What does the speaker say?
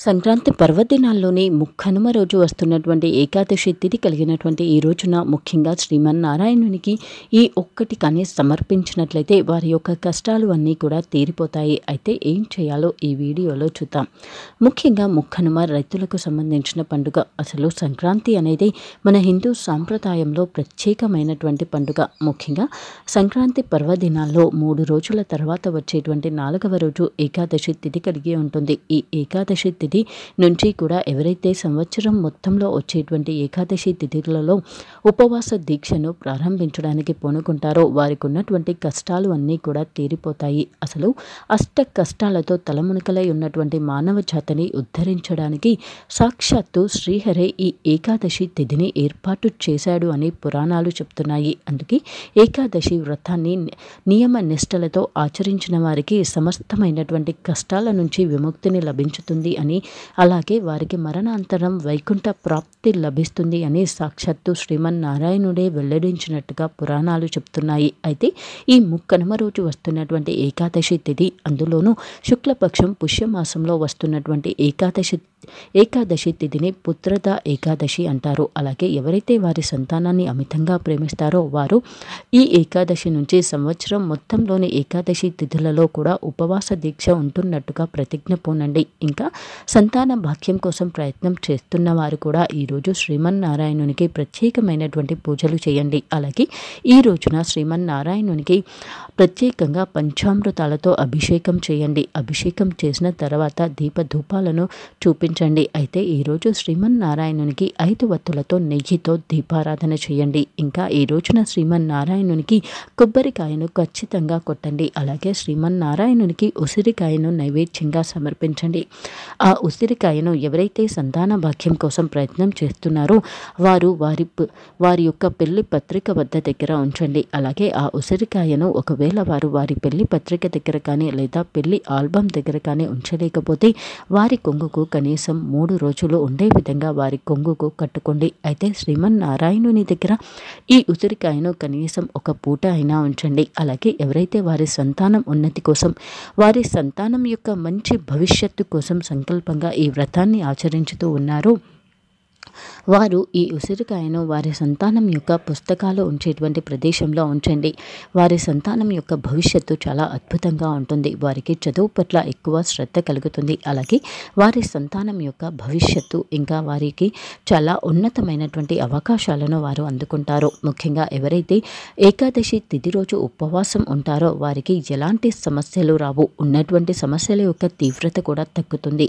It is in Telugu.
సంక్రాంతి పర్వదినాల్లోనే ముక్కనుమ రోజు వస్తున్నటువంటి ఏకాదశి తిథి కలిగినటువంటి ఈ రోజున ముఖ్యంగా శ్రీమన్నారాయణునికి ఈ ఒక్కటి కానీ సమర్పించినట్లయితే వారి యొక్క కష్టాలు అన్నీ కూడా తీరిపోతాయి. అయితే ఏం చేయాలో ఈ వీడియోలో చూద్దాం. ముఖ్యంగా ముక్కనుమ రైతులకు సంబంధించిన పండుగ. అసలు సంక్రాంతి అనేది మన హిందూ సాంప్రదాయంలో ప్రత్యేకమైనటువంటి పండుగ. ముఖ్యంగా సంక్రాంతి పర్వదినాల్లో మూడు రోజుల తర్వాత వచ్చేటువంటి నాలుగవ రోజు ఏకాదశి తిథి కలిగి ఉంటుంది. ఈ ఏకాదశి తిథి నుంచి కూడా ఎవరైతే సంవత్సరం మొత్తంలో వచ్చేటువంటి ఏకాదశి తిథులలో ఉపవాస దీక్షను ప్రారంభించడానికి పూనుకుంటారో వారికి ఉన్నటువంటి కష్టాలు అన్నీ కూడా తీరిపోతాయి. అసలు అష్ట కష్టాలతో తలమునకలై ఉన్నటువంటి మానవ జాతిని ఉద్ధరించడానికి సాక్షాత్తు శ్రీహరే ఈ ఏకాదశి తిథిని ఏర్పాటు చేశాడు అని పురాణాలు చెప్తున్నాయి. అందుకే ఏకాదశి వ్రతాన్ని నియమ నిష్టలతో ఆచరించిన వారికి సమస్తమైనటువంటి కష్టాల నుంచి విముక్తిని లభించుతుంది అని అలాగే వారికి మరణాంతరం వైకుంఠ ప్రాప్తి లభిస్తుంది అని సాక్షాత్తు శ్రీమన్నారాయణుడే వెల్లడించినట్టుగా పురాణాలు చెప్తున్నాయి. అయితే ఈ ముక్కనుమ రోజు వస్తున్నటువంటి ఏకాదశి తిథి అందులోనూ శుక్లపక్షం పుష్యమాసంలో వస్తున్నటువంటి ఏకాదశి ఏకాదశి తిథిని పుత్రద ఏకాదశి అంటారు. అలాగే ఎవరైతే వారి సంతానాన్ని అమితంగా ప్రేమిస్తారో వారు ఈ ఏకాదశి నుంచి సంవత్సరం మొత్తంలోని ఏకాదశి తిథులలో కూడా ఉపవాస దీక్ష ఉంటున్నట్టుగా ప్రతిజ్ఞ పోనండి. ఇంకా సంతాన భాగ్యం కోసం ప్రయత్నం చేస్తున్న వారు కూడా ఈరోజు శ్రీమన్నారాయణునికి ప్రత్యేకమైనటువంటి పూజలు చేయండి. అలాగే ఈ రోజున శ్రీమన్నారాయణునికి ప్రత్యేకంగా పంచామృతాలతో అభిషేకం చేయండి. అభిషేకం చేసిన తర్వాత దీపధూపాలను చూపి చూపించండి అయితే ఈరోజు శ్రీమన్నారాయణునికి ఐదు వత్తులతో నెయ్యితో దీపారాధన చేయండి. ఇంకా ఈ రోజున శ్రీమన్నారాయణునికి కొబ్బరికాయను ఖచ్చితంగా కొట్టండి. అలాగే శ్రీమన్నారాయణునికి ఉసిరికాయను నైవేద్యంగా సమర్పించండి. ఆ ఉసిరికాయను ఎవరైతే సంతాన భాగ్యం కోసం ప్రయత్నం చేస్తున్నారో వారు వారి వారి యొక్క పెళ్ళి పత్రిక వద్ద దగ్గర ఉంచండి. అలాగే ఆ ఉసిరికాయను ఒకవేళ వారు వారి పెళ్ళి పత్రిక దగ్గర కానీ లేదా పెళ్ళి ఆల్బమ్ దగ్గర కానీ ఉంచలేకపోతే వారి కొంగుకు కనీసం కనీసం మూడు రోజులు ఉండే విధంగా వారి కొంగుకు కట్టుకోండి. అయితే శ్రీమన్నారాయణుని దగ్గర ఈ ఉసిరికాయను కనీసం ఒక పూట అయినా ఉంచండి. అలాగే ఎవరైతే వారి సంతానం ఉన్నతి కోసం వారి సంతానం యొక్క మంచి భవిష్యత్తు కోసం సంకల్పంగా ఈ వ్రతాన్ని ఆచరించుతూ ఉన్నారో వారు ఈ ఉసిరికాయను వారి సంతానం యొక్క పుస్తకాలు ఉంచేటువంటి ప్రదేశంలో ఉంచండి. వారి సంతానం యొక్క భవిష్యత్తు చాలా అద్భుతంగా ఉంటుంది. వారికి చదువు పట్ల ఎక్కువ శ్రద్ధ కలుగుతుంది. అలాగే వారి సంతానం యొక్క భవిష్యత్తు ఇంకా వారికి చాలా ఉన్నతమైనటువంటి అవకాశాలను వారు అందుకుంటారు. ముఖ్యంగా ఎవరైతే ఏకాదశి తిథి రోజు ఉపవాసం ఉంటారో వారికి ఎలాంటి సమస్యలు రావు. ఉన్నటువంటి సమస్యల యొక్క తీవ్రత కూడా తగ్గుతుంది.